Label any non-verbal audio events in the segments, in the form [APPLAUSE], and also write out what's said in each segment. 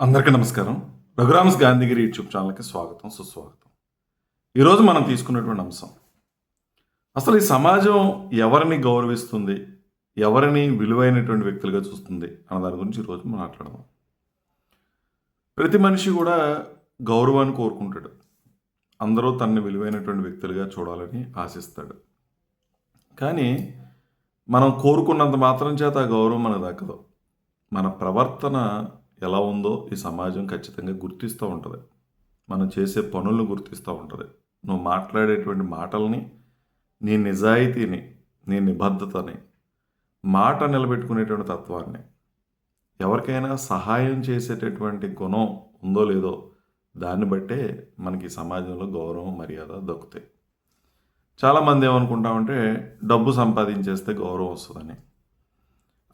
అందరికీ నమస్కారం. రఘురామ్స్ గాంధీగిరి యూట్యూబ్ ఛానల్కి స్వాగతం సుస్వాగతం. ఈరోజు మనం తీసుకున్నటువంటి అంశం. అసలు ఈ సమాజం ఎవరిని గౌరవిస్తుంది ఎవరిని విలువైనటువంటి వ్యక్తులుగా చూస్తుంది అన్న దాని గురించి ఈరోజు మనం మాట్లాడదాం. ప్రతి మనిషి కూడా గౌరవాన్ని కోరుకుంటాడు. అందరూ తనని విలువైనటువంటి వ్యక్తులుగా చూడాలని ఆశిస్తాడు. కానీ మనం కోరుకున్నంత మాత్రం చేత ఆ గౌరవం మనకు దక్కదు మన ప్రవర్తన ఎలా ఉందో ఈ సమాజం ఖచ్చితంగా గుర్తిస్తూ ఉంటుంది. మనం చేసే పనులను గుర్తిస్తూ ఉంటుంది. నువ్వు మాట్లాడేటువంటి మాటల్ని నీ నిజాయితీని నీ నిబద్ధతని మాట నిలబెట్టుకునేటువంటి తత్వాన్ని ఎవరికైనా సహాయం చేసేటటువంటి గుణం ఉందో లేదో దాన్ని బట్టే మనకి ఈ సమాజంలో గౌరవం మర్యాద దక్కుతాయి. చాలామంది ఏమనుకుంటామంటే డబ్బు సంపాదించేస్తే గౌరవం వస్తుందని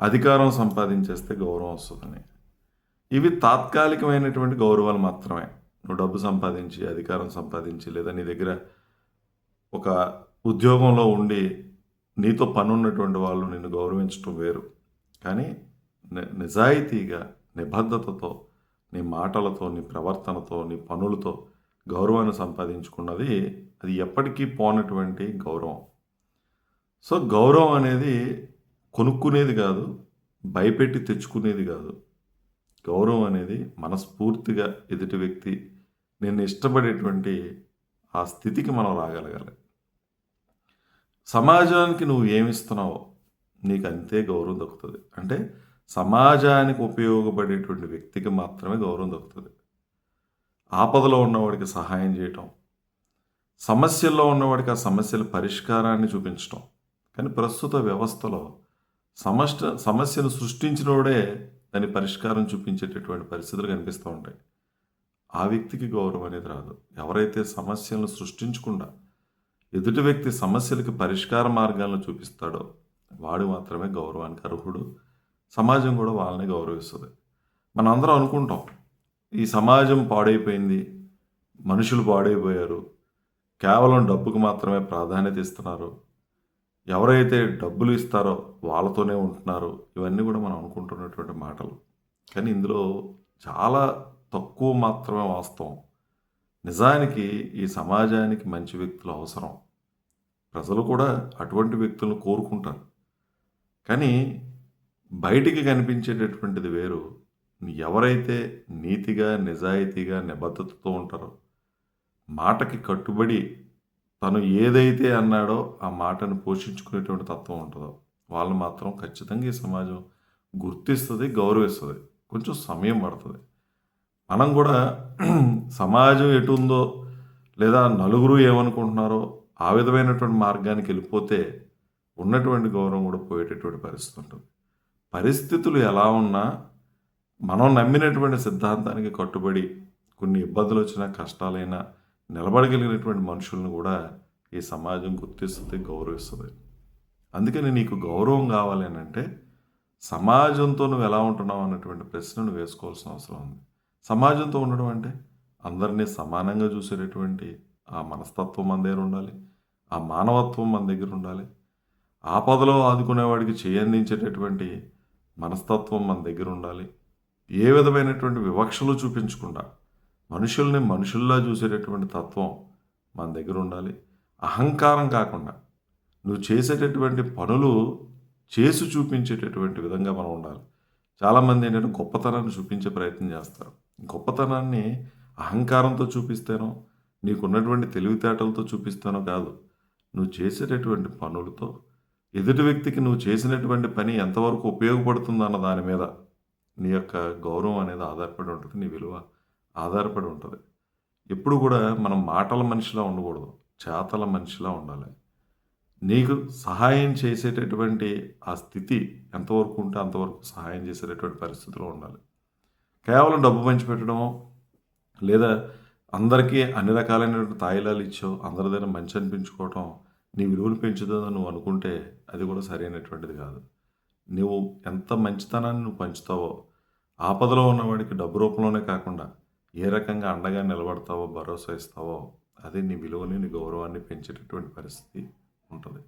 అధికారం సంపాదించేస్తే గౌరవం వస్తుందని ఇవి తాత్కాలికమైనటువంటి గౌరవాలు మాత్రమే. నువ్వు డబ్బు సంపాదించి అధికారం సంపాదించి లేదా నీ దగ్గర ఒక ఉద్యోగంలో ఉండి నీతో పని ఉన్నటువంటి వాళ్ళు నిన్ను గౌరవించడం వేరు. కానీ నిజాయితీగా నిబద్ధతతో నీ మాటలతో నీ ప్రవర్తనతో నీ పనులతో గౌరవాన్ని సంపాదించుకున్నది అది ఎప్పటికీ పోనటువంటి గౌరవం. సో గౌరవం అనేది కొనుక్కునేది కాదు భయపెట్టి తెచ్చుకునేది కాదు. గౌరవం అనేది మనస్ఫూర్తిగా ఎదుటి వ్యక్తి నిన్ను ఇష్టపడేటువంటి ఆ స్థితికి మనం రాగలగాలి. సమాజానికి నువ్వు ఏమిస్తున్నావో నీకు అంతే గౌరవం దక్కుతుంది. అంటే సమాజానికి ఉపయోగపడేటువంటి వ్యక్తికి మాత్రమే గౌరవం దక్కుతుంది. ఆపదలో ఉన్నవాడికి సహాయం చేయటం సమస్యల్లో ఉన్నవాడికి ఆ సమస్యల పరిష్కారాన్ని చూపించటం. కానీ ప్రస్తుత వ్యవస్థలో సమస్య సమస్యను సృష్టించినోడే దాని పరిష్కారం చూపించేటటువంటి పరిస్థితులు కనిపిస్తూ ఉంటాయి. ఆ వ్యక్తికి గౌరవం అనేది రాదు. ఎవరైతే సమస్యలను సృష్టించకుండా ఎదుటి వ్యక్తి సమస్యలకి పరిష్కార మార్గాలను చూపిస్తాడో వాడు మాత్రమే గౌరవానికి అర్హుడు. సమాజం కూడా వాళ్ళని గౌరవిస్తుంది. మనం అందరం అనుకుంటాం ఈ సమాజం పాడైపోయింది మనుషులు పాడైపోయారు కేవలం డబ్బుకు మాత్రమే ప్రాధాన్యత ఇస్తున్నారు ఎవరైతే డబ్బులు ఇస్తారో వాళ్ళతోనే ఉంటున్నారు ఇవన్నీ కూడా మనం అనుకుంటున్నటువంటి మాటలు. కానీ ఇందులో చాలా తక్కువ మాత్రమే వాస్తవం. నిజానికి ఈ సమాజానికి మంచి వ్యక్తులు అవసరం. ప్రజలు కూడా అటువంటి వ్యక్తులను కోరుకుంటారు. కానీ బయటికి కనిపించేటటువంటిది వేరు. ఎవరైతే నీతిగా నిజాయితీగా నిబద్ధతతో ఉంటారో మాటకి కట్టుబడి తను ఏదైతే అన్నాడో ఆ మాటను పోషించుకునేటువంటి తత్వం ఉంటుందో వాళ్ళు మాత్రం ఖచ్చితంగా ఈ సమాజం గుర్తిస్తుంది గౌరవిస్తుంది. కొంచెం సమయం పడుతుంది. మనం కూడా [CLEARS THROAT] సమాజం ఎటు ఉందో లేదా నలుగురు ఏమనుకుంటున్నారో ఆ విధమైనటువంటి మార్గానికి వెళ్ళిపోతే ఉన్నటువంటి గౌరవం కూడా పోయేటటువంటి పరిస్థితి ఉంటుంది. పరిస్థితులు ఎలా ఉన్నా మనం నమ్మినటువంటి సిద్ధాంతానికి కట్టుబడి కొన్ని ఇబ్బందులు వచ్చినా కష్టాలైనా నిలబడగలిగినటువంటి మనుషులను కూడా ఈ సమాజం గుర్తిస్తుంది గౌరవిస్తుంది. అందుకని నీకు గౌరవం కావాలి అని అంటే సమాజంతో నువ్వు ఎలా ఉంటున్నావు అన్నటువంటి ప్రశ్న వేసుకోవాల్సిన అవసరం ఉంది. సమాజంతో ఉండడం అంటే అందరినీ సమానంగా చూసేటటువంటి ఆ మనస్తత్వం మన దగ్గర ఉండాలి ఆ మానవత్వం మన దగ్గర ఉండాలి ఆపదలో ఆదుకునేవాడికి చేయందించేటటువంటి మనస్తత్వం మన దగ్గర ఉండాలి ఏ విధమైనటువంటి వివక్షలు చూపించకుండా మనుషుల్ని మనుషుల్లా చూసేటటువంటి తత్వం మన దగ్గర ఉండాలి. అహంకారం కాకుండా నువ్వు చేసేటటువంటి పనులు చేసి చూపించేటటువంటి విధంగా మనం ఉండాలి. చాలామంది ఏంటంటే గొప్పతనాన్ని చూపించే ప్రయత్నం చేస్తారు. గొప్పతనాన్ని అహంకారంతో చూపిస్తేనో నీకున్నటువంటి తెలివితేటలతో చూపిస్తానో కాదు. నువ్వు చేసేటటువంటి పనులతో ఎదుటి వ్యక్తికి నువ్వు చేసినటువంటి పని ఎంతవరకు ఉపయోగపడుతుందన్న దాని మీద నీ యొక్క గౌరవం అనేది ఆధారపడి ఉంటుంది. నీ విలువ ఆధారపడి ఉంటుంది. ఎప్పుడు కూడా మనం మాటల మనిషిలా ఉండకూడదు. చేతల మనిషిలా ఉండాలి. నీకు సహాయం చేసేటటువంటి ఆ స్థితి ఎంతవరకు ఉంటే అంతవరకు సహాయం చేసేటటువంటి పరిస్థితిలో ఉండాలి. కేవలం డబ్బు పంచిపెట్టడమో లేదా అందరికీ అన్ని రకాలైనటువంటి తాయిలాలు ఇచ్చో అందరిదైనా మంచి అనిపించుకోవటం నీ విలువలు పెంచుతుందని నువ్వు అనుకుంటే అది కూడా సరైనటువంటిది కాదు. నువ్వు ఎంత మంచితనాన్ని నువ్వు పంచుతావో ఆపదలో ఉన్నవాడికి డబ్బు రూపంలోనే కాకుండా ఏ రకంగా అండగా నిలబడతావో భరోసా ఇస్తావో అది నీ విలువని నీ గౌరవాన్ని పెంచేటటువంటి పరిస్థితి ఉంటుంది.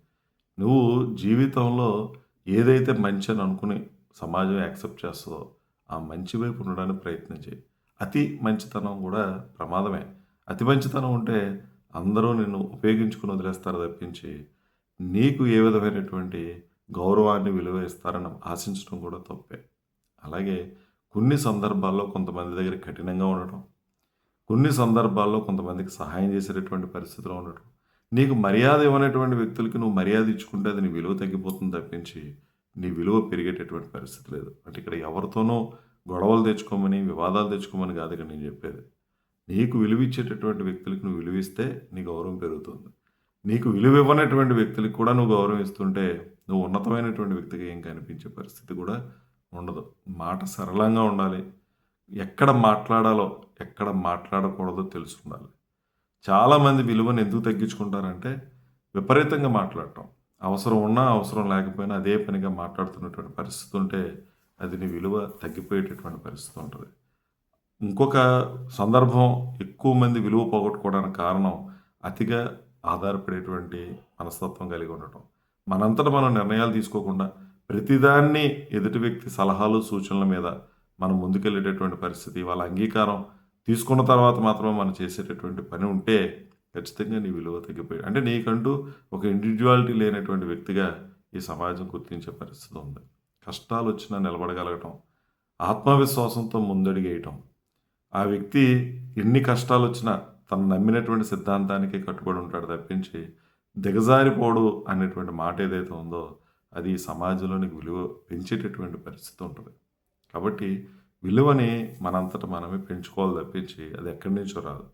నువ్వు జీవితంలో ఏదైతే మంచి అని అనుకుని సమాజం యాక్సెప్ట్ చేస్తుందో ఆ మంచి వైపు ఉండడానికి ప్రయత్నం చేయి. అతి మంచితనం కూడా ప్రమాదమే. అతి మంచితనం ఉంటే అందరూ నిన్ను ఉపయోగించుకుని వదిలేస్తారు తప్పించి నీకు ఏ విధమైనటువంటి గౌరవాన్ని విలువ ఇస్తారని ఆశించడం కూడా తప్పే. అలాగే కొన్ని సందర్భాల్లో కొంతమంది దగ్గర కఠినంగా ఉండటం కొన్ని సందర్భాల్లో కొంతమందికి సహాయం చేసేటటువంటి పరిస్థితిలో ఉండటం. నీకు మర్యాద ఇవ్వనటువంటి వ్యక్తులకి నువ్వు మర్యాద ఇచ్చుకుంటే అది నీ విలువ తగ్గిపోతుంది తప్పించి నీ విలువ పెరిగేటటువంటి పరిస్థితి లేదు. అంటే ఇక్కడ ఎవరితోనో గొడవలు తెచ్చుకోమని వివాదాలు తెచ్చుకోమని కాదు ఇక్కడ నేను చెప్పేది. నీకు విలువ ఇచ్చేటటువంటి వ్యక్తులకు నువ్వు విలువిస్తే నీ గౌరవం పెరుగుతుంది. నీకు విలువ ఇవ్వనటువంటి వ్యక్తులకి కూడా నువ్వు గౌరవం ఇస్తుంటే నువ్వు ఉన్నతమైనటువంటి వ్యక్తిగా ఏం కనిపించే పరిస్థితి కూడా ఉండదు. మాట సరళంగా ఉండాలి. ఎక్కడ మాట్లాడాలో ఎక్కడ మాట్లాడకూడదో తెలిసి ఉండాలి చాలామంది విలువను ఎందుకు తగ్గించుకుంటారంటే విపరీతంగా మాట్లాడటం. అవసరం ఉన్నా అవసరం లేకపోయినా అదే పనిగా మాట్లాడుతున్నటువంటి పరిస్థితి ఉంటే అది నీ విలువ తగ్గిపోయేటటువంటి పరిస్థితి ఉంటుంది. ఇంకొక సందర్భం ఎక్కువ మంది విలువ పోగొట్టుకోవడానికి కారణం అతిగా ఆధారపడేటువంటి మనస్తత్వం కలిగి ఉండటం. మనంతట మనం నిర్ణయాలు తీసుకోకుండా ప్రతిదాన్ని ఎదుటి వ్యక్తి సలహాలు సూచనల మీద మనం ముందుకెళ్ళేటటువంటి పరిస్థితి వాళ్ళ అంగీకారం తీసుకున్న తర్వాత మాత్రమే మనం చేసేటటువంటి పని ఉంటే ఖచ్చితంగా నీ విలువ తగ్గిపోయాడు అంటే నీకంటూ ఒక ఇండివిజువాలిటీ లేనటువంటి వ్యక్తిగా ఈ సమాజం గుర్తించే పరిస్థితి ఉంది. కష్టాలు వచ్చినా నిలబడగలగటం ఆత్మవిశ్వాసంతో ముందడిగేయటం. ఆ వ్యక్తి ఎన్ని కష్టాలు వచ్చినా తను నమ్మినటువంటి సిద్ధాంతానికి కట్టుబడి ఉంటాడు తప్పించి దిగజారిపోడు అనేటువంటి మాట ఏదైతే ఉందో అది సమాజంలోనికి విలువ పెంచేటటువంటి పరిస్థితి ఉంటుంది. కాబట్టి విలువని మనంతట మనమే పెంచుకోవాలి తప్పించి అది ఎక్కడి నుంచో రాదు.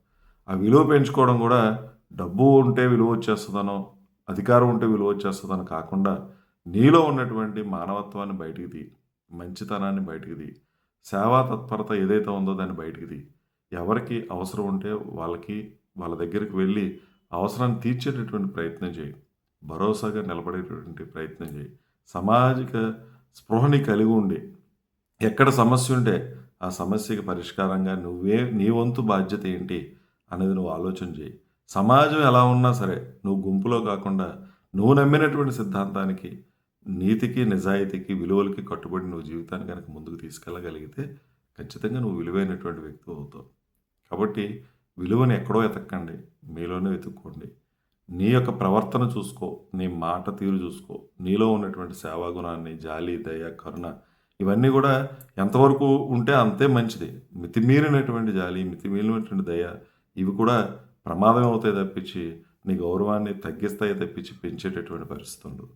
ఆ విలువ పెంచుకోవడం కూడా డబ్బు ఉంటే విలువ వచ్చేస్తుందనో అధికారం ఉంటే విలువ వచ్చేస్తుందని కాకుండా నీలో ఉన్నటువంటి మానవత్వాన్ని బయటికి తీ మంచితనాన్ని బయటికి తీ సేవా తత్పరత ఏదైతే ఉందో దాన్ని బయటికి తీ ఎవరికి అవసరం ఉంటే వాళ్ళకి వాళ్ళ దగ్గరికి వెళ్ళి అవసరాన్ని తీర్చేటటువంటి ప్రయత్నం చేయి. భరోసాగా నిలబడేటటువంటి ప్రయత్నం చేయి. సామాజిక స్పృహని కలిగి ఉండి ఎక్కడ సమస్య ఉంటే ఆ సమస్యకి పరిష్కారంగా నువ్వే నీ వంతు బాధ్యత ఏంటి అనేది నువ్వు ఆలోచన చేయి. సమాజం ఎలా ఉన్నా సరే నువ్వు గుంపులో కాకుండా నువ్వు నమ్మినటువంటి సిద్ధాంతానికి నీతికి నిజాయితీకి విలువలకి కట్టుబడి నువ్వు జీవితాన్ని కనుక ముందుకు తీసుకెళ్ళగలిగితే ఖచ్చితంగా నువ్వు విలువైనటువంటి వ్యక్తి అవుతావు కాబట్టి విలువను ఎక్కడో ఎతక్కండి మీలోనే వెతుక్కోండి. నీ యొక్క ప్రవర్తన చూసుకో నీ మాట తీరు చూసుకో నీలో ఉన్నటువంటి సేవా గుణాన్ని జాలి దయ కరుణ ఇవన్నీ కూడా ఎంతవరకు ఉంటే అంతే మంచిది. మితిమీరినటువంటి జాలి మితిమీరినటువంటి దయ ఇవి కూడా ప్రమాదం అవుతాయి తప్పించి నీ గౌరవాన్ని తగ్గిస్తాయి తప్పించి పెంచేటటువంటి పరిస్థితి ఉండదు.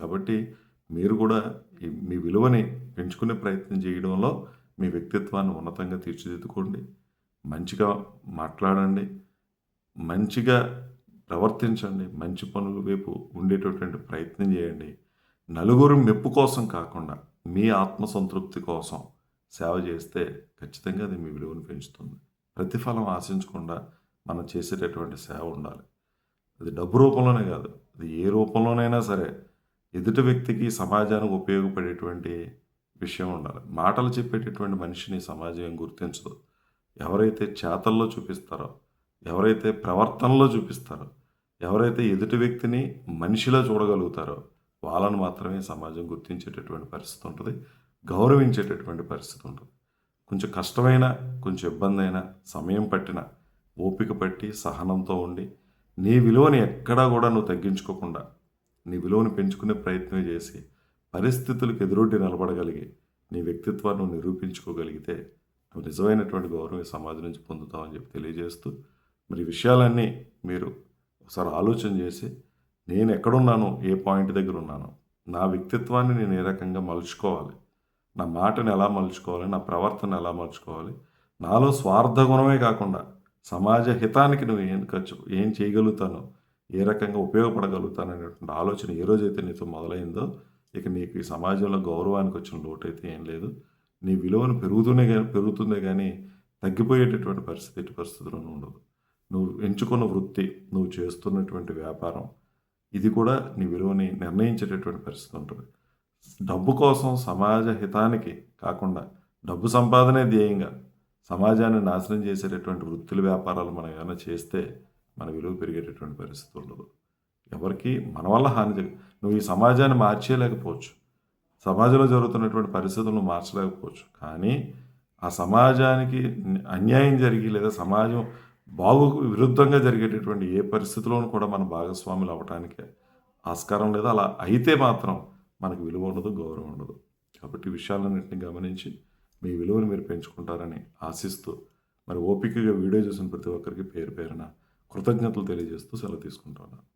కాబట్టి మీరు కూడా ఈ మీ విలువని పెంచుకునే ప్రయత్నం చేయడంలో మీ వ్యక్తిత్వాన్ని ఉన్నతంగా తీర్చిదిద్దుకోండి. మంచిగా మాట్లాడండి. మంచిగా ప్రవర్తించండి. మంచి పనుల వైపు ఉండేటటువంటి ప్రయత్నం చేయండి. నలుగురు మెప్పు కోసం కాకుండా మీ ఆత్మసంతృప్తి కోసం సేవ చేస్తే ఖచ్చితంగా అది మీ విలువను పెంచుతుంది. ప్రతిఫలం ఆశించకుండా మనం చేసేటటువంటి సేవ ఉండాలి. అది డబ్బు రూపంలోనే కాదు అది ఏ రూపంలోనైనా సరే ఎదుటి వ్యక్తికి సమాజానికి ఉపయోగపడేటువంటి విషయం ఉండాలి. మాటలు చెప్పేటటువంటి మనిషిని సమాజం గుర్తించదు. ఎవరైతే చేతల్లో చూపిస్తారో ఎవరైతే ప్రవర్తనలో చూపిస్తారో ఎవరైతే ఎదుటి వ్యక్తిని మనిషిలో చూడగలుగుతారో వాళ్ళను మాత్రమే సమాజం గుర్తించేటటువంటి పరిస్థితి ఉంటుంది గౌరవించేటటువంటి పరిస్థితి ఉంటుంది. కొంచెం కష్టమైన కొంచెం ఇబ్బంది అయినా సమయం పట్టిన ఓపిక పట్టి సహనంతో ఉండి నీ విలువని ఎక్కడా కూడా నువ్వు తగ్గించుకోకుండా నీ విలువను పెంచుకునే ప్రయత్నం చేసి పరిస్థితులకు ఎదురొడ్డి నిలబడగలిగి నీ వ్యక్తిత్వాన్ని నువ్వు నిరూపించుకోగలిగితే నువ్వు నిజమైనటువంటి గౌరవం ఈ సమాజం నుంచి పొందుతామని చెప్పి తెలియజేస్తూ మరి విషయాలన్నీ మీరు ఒకసారి ఆలోచన చేసి నేను ఎక్కడున్నాను ఏ పాయింట్ దగ్గర ఉన్నాను నా వ్యక్తిత్వాన్ని నేను ఏ రకంగా మలుచుకోవాలి నా మాటను ఎలా మలుచుకోవాలి నా ప్రవర్తన ఎలా మలుచుకోవాలి నాలో స్వార్థ గుణమే కాకుండా సమాజ హితానికి నువ్వు ఏం ఖర్చు ఏం చేయగలుగుతాను ఏ రకంగా ఉపయోగపడగలుగుతాను అనేటువంటి ఆలోచన ఏ రోజైతే నీతో మొదలైందో ఇక నీకు ఈ సమాజంలో గౌరవానికి వచ్చిన లోటు అయితే ఏం లేదు. నీ విలువను పెరుగుతూనే కానీ పెరుగుతుందే కానీ తగ్గిపోయేటటువంటి పరిస్థితి ఎట్టి పరిస్థితుల్లోనూ ఉండదు. నువ్వు ఎంచుకున్న వృత్తి నువ్వు చేస్తున్నటువంటి వ్యాపారం ఇది కూడా నీ విలువని నిర్ణయించేటటువంటి పరిస్థితి ఉంటుంది. డబ్బు కోసం సమాజ హితానికి కాకుండా డబ్బు సంపాదనే ధ్యేయంగా సమాజాన్ని నాశనం చేసేటటువంటి వృత్తుల వ్యాపారాలు మనం ఏమైనా చేస్తే మన విలువ పెరిగేటటువంటి పరిస్థితి ఉండదు. ఎవరికి మన వల్ల హాని జరగ నువ్వు ఈ సమాజాన్ని మార్చేయలేకపోవచ్చు. సమాజంలో జరుగుతున్నటువంటి పరిస్థితులను మార్చలేకపోవచ్చు. కానీ ఆ సమాజానికి అన్యాయం జరిగి లేదా సమాజం బాగు విరుద్ధంగా జరిగేటటువంటి ఏ పరిస్థితిలోనూ కూడా మన భాగస్వాములు అవ్వటానికి ఆస్కారం లేదు. అలా అయితే మాత్రం మనకు విలువ ఉండదు గౌరవం ఉండదు. కాబట్టి విషయాలన్నింటినీ గమనించి మీ విలువను మీరు పెంచుకుంటారని ఆశిస్తూ మరి ఓపికగా వీడియో చూసిన ప్రతి ఒక్కరికి పేరు పేరున కృతజ్ఞతలు తెలియజేస్తూ సెలవు తీసుకుంటున్నాను.